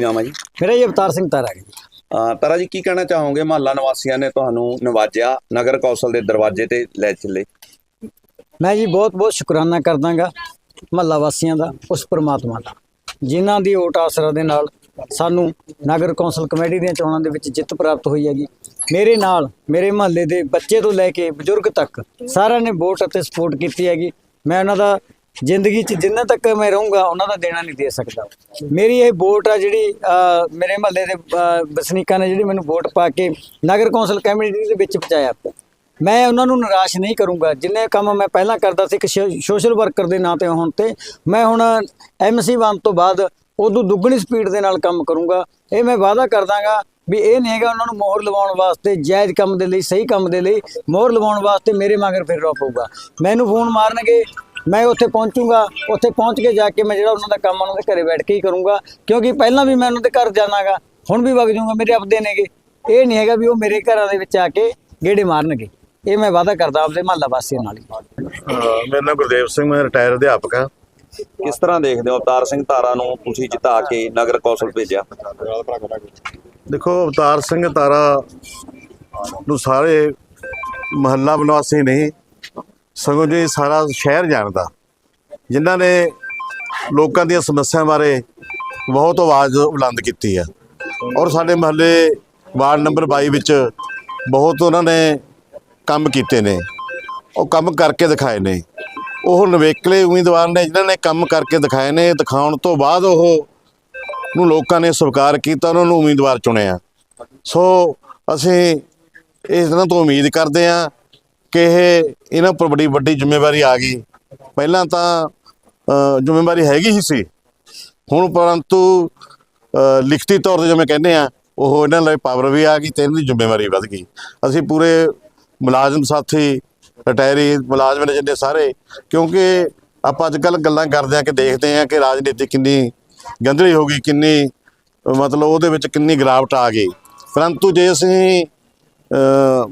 ਨਾਮ ਹੈ ਜੀ? ਮੇਰਾ ਜੀ ਅਵਤਾਰ ਸਿੰਘ ਤਾਰਾ ਜੀ। ਤਾਰਾ ਜੀ ਕੀ ਕਹਿਣਾ ਚਾਹੋਗੇ? ਮਹੱਲਾ ਨਿਵਾਸੀਆਂ ਨੇ ਤੁਹਾਨੂੰ ਨਵਾਜਿਆ ਨਗਰ ਕੌਂਸਲ ਦੇ ਦਰਵਾਜ਼ੇ ਤੇ ਲੈ ਚੱਲੇ। ਮੈਂ ਜੀ ਬਹੁਤ ਬਹੁਤ ਸ਼ੁਕਰਾਨਾ ਕਰਦਾਗਾ ਮਹੱਲਾ ਵਾਸੀਆਂ ਦਾ ਉਸ ਪ੍ਰਮਾਤਮਾ ਦਾ ਜਿਨ੍ਹਾਂ ਦੀ ਓਟ ਆਸਰਾ ਦੇ ਨਾਲ ਸਾਨੂੰ ਨਗਰ ਕੌਂਸਲ ਕਮੇਟੀ ਦੀਆਂ ਚੋਣਾਂ ਦੇ ਵਿੱਚ ਜਿੱਤ ਪ੍ਰਾਪਤ ਹੋਈ ਹੈਗੀ। ਮੇਰੇ ਨਾਲ ਮੇਰੇ ਮਹੱਲੇ ਦੇ ਬੱਚੇ ਤੋਂ ਲੈ ਕੇ ਬਜ਼ੁਰਗ ਤੱਕ ਸਾਰਿਆਂ ਨੇ ਵੋਟ ਅਤੇ ਸਪੋਰਟ ਕੀਤੀ ਹੈਗੀ। ਮੈਂ ਉਹਨਾਂ ਦਾ ਜ਼ਿੰਦਗੀ 'ਚ ਜਿੰਨਾ ਤੱਕ ਮੈਂ ਰਹੂੰਗਾ ਉਹਨਾਂ ਦਾ ਦੇਣਾ ਨਹੀਂ ਦੇ ਸਕਦਾ। ਮੇਰੀ ਇਹ ਵੋਟ ਆ ਜਿਹੜੀ ਅਹ, ਮੇਰੇ ਮਹੱਲੇ ਦੇ ਵਸਨੀਕਾਂ ਨੇ ਜਿਹੜੀ ਮੈਨੂੰ ਵੋਟ ਪਾ ਕੇ ਨਗਰ ਕੌਂਸਲ ਕਮੇਟੀ ਦੇ ਵਿੱਚ ਪਹੁੰਚਾਇਆ। ਮੈਂ ਉਹਨਾਂ ਨੂੰ ਨਿਰਾਸ਼ ਨਹੀਂ ਕਰੂੰਗਾ। ਜਿੰਨੇ ਕੰਮ ਮੈਂ ਪਹਿਲਾਂ ਕਰਦਾ ਸੀ ਇੱਕ ਸੋਸ਼ਲ ਵਰਕਰ ਦੇ ਨਾਂ ਤੇ ਹੋਣ ਤੇ ਮੈਂ ਹੁਣ ਐਮਸੀ ਬਣ ਤੋਂ ਬਾਅਦ ਉਦੋਂ ਦੁੱਗਣੀ ਸਪੀਡ ਦੇ ਨਾਲ ਕੰਮ ਕਰੂੰਗਾ। ਇਹ ਮੈਂ ਵਾਅਦਾ ਕਰਦਾਗਾ ਵੀ ਇਹ ਨਹੀਂ ਹੈਗਾ ਉਹਨਾਂ ਨੂੰ ਮੋਹਰ ਲਵਾਉਣ ਵਾਸਤੇ ਜਾਇਜ਼ ਕੰਮ ਦੇ ਲਈ ਸਹੀ ਕੰਮ ਦੇ ਲਈ। ਮੋਹਰ ਲਵਾਉਣ ਵਾਸਤੇ ਮੇਰੇ ਮਗਰ ਫਿਰ ਰੋ ਪਊਗਾ। ਮੈਨੂੰ ਫੋਨ ਮਾਰਨਗੇ ਮੈਂ ਉੱਥੇ ਪਹੁੰਚੂਗਾ ਉੱਥੇ ਪਹੁੰਚ ਕੇ ਜਾ ਕੇ ਮੈਂ ਜਿਹੜਾ ਉਹਨਾਂ ਦਾ ਕੰਮ ਉਹਨਾਂ ਦੇ ਘਰੇ ਬੈਠ ਕੇ ਹੀ ਕਰੂੰਗਾ ਕਿਉਂਕਿ ਪਹਿਲਾਂ ਵੀ ਮੈਂ ਉਹਨਾਂ ਦੇ ਘਰ ਜਾਣਾਗਾ ਹੁਣ ਵੀ ਵਗ ਜਾਊਂਗਾ ਮੇਰੇ ਆਪਦੇ ਨੇਗੇ। ਇਹ ਨਹੀਂ ਹੈਗਾ ਵੀ ਉਹ ਮੇਰੇ ਘਰਾਂ ਦੇ ਵਿੱਚ ਆ ਕੇ ਗੇੜੇ ਮਾਰਨਗੇ। ਇਹ ਮੈਂ ਵਾਅਦਾ ਕਰਦਾ ਆਪਦੇ ਮਹੱਲਾ ਵਾਸੀਆਂ ਨਾਲ ਮੇਰਾ ਨਾਮ ਗੁਰਦੇਵ ਸਿੰਘ ਮੈਂ ਰਿਟਾਇਰ ਅਧਿਆਪਕ ਹਾਂ। ਕਿਸ ਤਰ੍ਹਾਂ ਦੇਖਦੇ ਹੋ ਅਵਤਾਰ ਸਿੰਘ ਤਾਰਾ ਨੂੰ ਤੁਸੀਂ ਜਿਤਾ ਕੇ ਨਗਰ ਕੌਂਸਲ ਭੇਜਿਆ? ਦੇਖੋ ਅਵਤਾਰ ਸਿੰਘ ਤਾਰਾ ਨੂੰ ਸਾਰੇ ਮਹੱਲਾ ਨਿਵਾਸੀ ਨਹੀਂ ਸਗੋਂ ਜੀ ਸਾਰਾ ਸ਼ਹਿਰ ਜਾਣਦਾ, ਜਿਨ੍ਹਾਂ ਨੇ ਲੋਕਾਂ ਦੀਆਂ ਸਮੱਸਿਆਵਾਂ ਬਾਰੇ ਬਹੁਤ ਆਵਾਜ਼ ਬੁਲੰਦ ਕੀਤੀ ਹੈ। ਔਰ ਸਾਡੇ ਮਹੱਲੇ ਵਾਰਡ ਨੰਬਰ 22 ਵਿੱਚ ਬਹੁਤ ਉਹਨਾਂ ਨੇ ਕੰਮ ਕੀਤੇ ਨੇ, ਉਹ ਕੰਮ ਕਰਕੇ ਦਿਖਾਏ ਨੇ। ਉਹ ਨਵੇਕਲੇ ਉਮੀਦਵਾਰ ਨੇ, ਜਿਨ੍ਹਾਂ ਨੇ ਕੰਮ ਕਰਕੇ ਦਿਖਾਏ ਨੇ, ਦਿਖਾਉਣ ਤੋਂ ਬਾਅਦ ਉਹ ਨੂੰ ਲੋਕਾਂ ਨੇ ਸਵੀਕਾਰ ਕੀਤਾ, ਉਹਨਾਂ ਨੂੰ ਉਮੀਦਵਾਰ ਚੁਣਿਆ। ਸੋ ਅਸੀਂ ਇਸ ਤਰ੍ਹਾਂ ਤੋਂ ਉਮੀਦ ਕਰਦੇ ਹਾਂ ਕਿ ਇਹ ਇਹਨਾਂ ਉੱਪਰ ਬੜੀ ਵੱਡੀ ਜ਼ਿੰਮੇਵਾਰੀ ਆ ਗਈ। ਪਹਿਲਾਂ ਤਾਂ ਜ਼ਿੰਮੇਵਾਰੀ ਹੈਗੀ ਹੀ ਸੀ। ਹੁਣ ਪਰੰਤੂ ਲਿਖਤੀ ਤੌਰ ਤੇ ਜਿਵੇਂ ਕਹਿੰਦੇ ਆ, ਉਹ ਇਹਨਾਂ ਲਈ ਪਾਵਰ ਵੀ ਆ ਗਈ ਤੇ ਇਹਨਾਂ ਦੀ ਜ਼ਿੰਮੇਵਾਰੀ ਵੱਧ ਗਈ। ਅਸੀਂ ਪੂਰੇ ਮੁਲਾਜ਼ਮ ਸਾਥੀ ਰਿਟਾਇਰੀ ਮੁਲਾਜ਼ਮ ਨੇ ਜਿੰਨੇ ਸਾਰੇ, ਕਿਉਂਕਿ ਆਪਾਂ ਅੱਜ ਕੱਲ ਗੱਲਾਂ ਕਰਦੇ ਆ ਕਿ ਦੇਖਦੇ ਆ ਕਿ ਰਾਜਨੀਤੀ ਕਿੰਨੀ ਗੰਧਲੀ ਹੋ ਗਈ, ਕਿੰਨੀ, ਮਤਲਬ ਉਹਦੇ ਵਿੱਚ ਕਿੰਨੀ ਗਿਰਾਵਟ ਆ ਗਈ। ਪਰੰਤੂ ਜੇ ਅਸੀਂ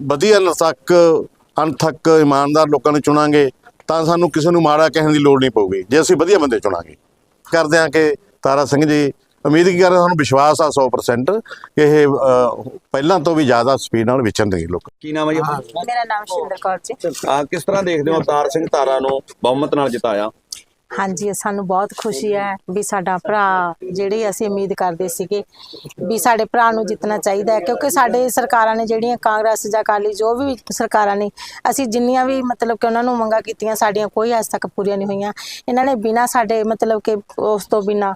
ਵਧੀਆ ਨਤਕ ਅਣਥੱਕ ਇਮਾਨਦਾਰ ਲੋਕਾਂ ਨੂੰ ਚੁਣਾਂਗੇ ਤਾਂ ਸਾਨੂੰ ਕਿਸੇ ਨੂੰ ਮਾੜਾ ਕਹਿਣ ਦੀ ਲੋੜ ਨਹੀਂ ਪਊਗੀ। ਜੇ ਅਸੀਂ ਵਧੀਆ ਬੰਦੇ ਚੁਣਾਂਗੇ। ਕਰਦੇ ਹਾਂ ਕਿ ਤਾਰਾ ਸਿੰਘ ਜੀ ਉਮੀਦ ਕੀ ਕਰਦੇ ਹਾਂ, ਸਾਨੂੰ ਵਿਸ਼ਵਾਸ ਆ 100% ਕਿ ਇਹ ਪਹਿਲਾਂ ਤੋਂ ਵੀ ਜ਼ਿਆਦਾ ਸਪੀਡ ਨਾਲ ਵਿਚਰਨਗੇ ਲੋਕ। ਕੀ ਨਾਮ ਹੈ ਜੀ? ਮੇਰਾ ਨਾਮ ਸ਼ਿੰਦਰ ਕੌਰ ਜੀ। ਅਹ ਕਿਸ ਤਰ੍ਹਾਂ ਦੇਖਦੇ ਹੋ ਅਵਤਾਰ ਸਿੰਘ ਤਾਰਾ ਨੂੰ ਬਹੁਮਤ ਨਾਲ ਜਿਤਾਇਆ? ਹਾਂਜੀ, ਸਾਨੂੰ ਬਹੁਤ ਖੁਸ਼ੀ ਹੈ ਵੀ ਸਾਡਾ ਭਰਾ ਜਿਹੜੇ ਅਸੀਂ ਉਮੀਦ ਕਰਦੇ ਸੀਗੇ ਵੀ ਸਾਡੇ ਭਰਾ ਨੂੰ ਜਿੱਤਣਾ ਚਾਹੀਦਾ ਹੈ, ਕਿਉਂਕਿ ਸਾਡੇ ਸਰਕਾਰਾਂ ਨੇ ਜਿਹੜੀਆਂ ਕਾਂਗਰਸ ਜਾਂ ਅਕਾਲੀ ਜੋ ਵੀ ਸਰਕਾਰਾਂ ਨੇ, ਅਸੀਂ ਜਿੰਨੀਆਂ ਵੀ ਮਤਲਬ ਕਿ ਉਹਨਾਂ ਨੂੰ ਮੰਗਾਂ ਕੀਤੀਆਂ, ਸਾਡੀਆਂ ਕੋਈ ਅੱਜ ਤੱਕ ਪੂਰੀਆਂ ਨਹੀਂ ਹੋਈਆਂ। ਇਹਨਾਂ ਨੇ ਬਿਨਾ ਸਾਡੇ ਮਤਲਬ ਕਿ ਉਸ ਤੋਂ ਬਿਨਾ,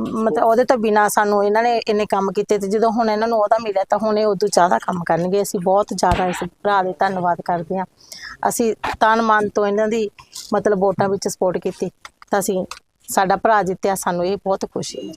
ਮਤਲਬ ਉਹਦੇ ਤੋਂ ਬਿਨਾ ਸਾਨੂੰ ਇਹਨਾਂ ਨੇ ਇੰਨੇ ਕੰਮ ਕੀਤੇ ਤੇ ਜਦੋਂ ਹੁਣ ਇਹਨਾਂ ਨੂੰ ਉਹਦਾ ਮਿਲਿਆ ਤਾਂ ਹੁਣ ਇਹ ਉਦੋਂ ਜ਼ਿਆਦਾ ਕੰਮ ਕਰਨਗੇ। ਅਸੀਂ ਬਹੁਤ ਜ਼ਿਆਦਾ ਇਸ ਭਰਾ ਦੇ ਧੰਨਵਾਦ ਕਰਦੇ ਹਾਂ। ਅਸੀਂ ਤਨ ਮਨ ਤੋਂ ਇਹਨਾਂ ਦੀ ਮਤਲਬ ਵੋਟਾਂ ਵਿੱਚ ਸਪੋਰਟ ਕੀਤੀ। ਤਾਂ ਅਸੀਂ ਸਾਡਾ ਭਰਾ ਜਿੱਤਿਆ ਸਾਨੂੰ ਇਹ ਬਹੁਤ ਖੁਸ਼ੀ ਹੈ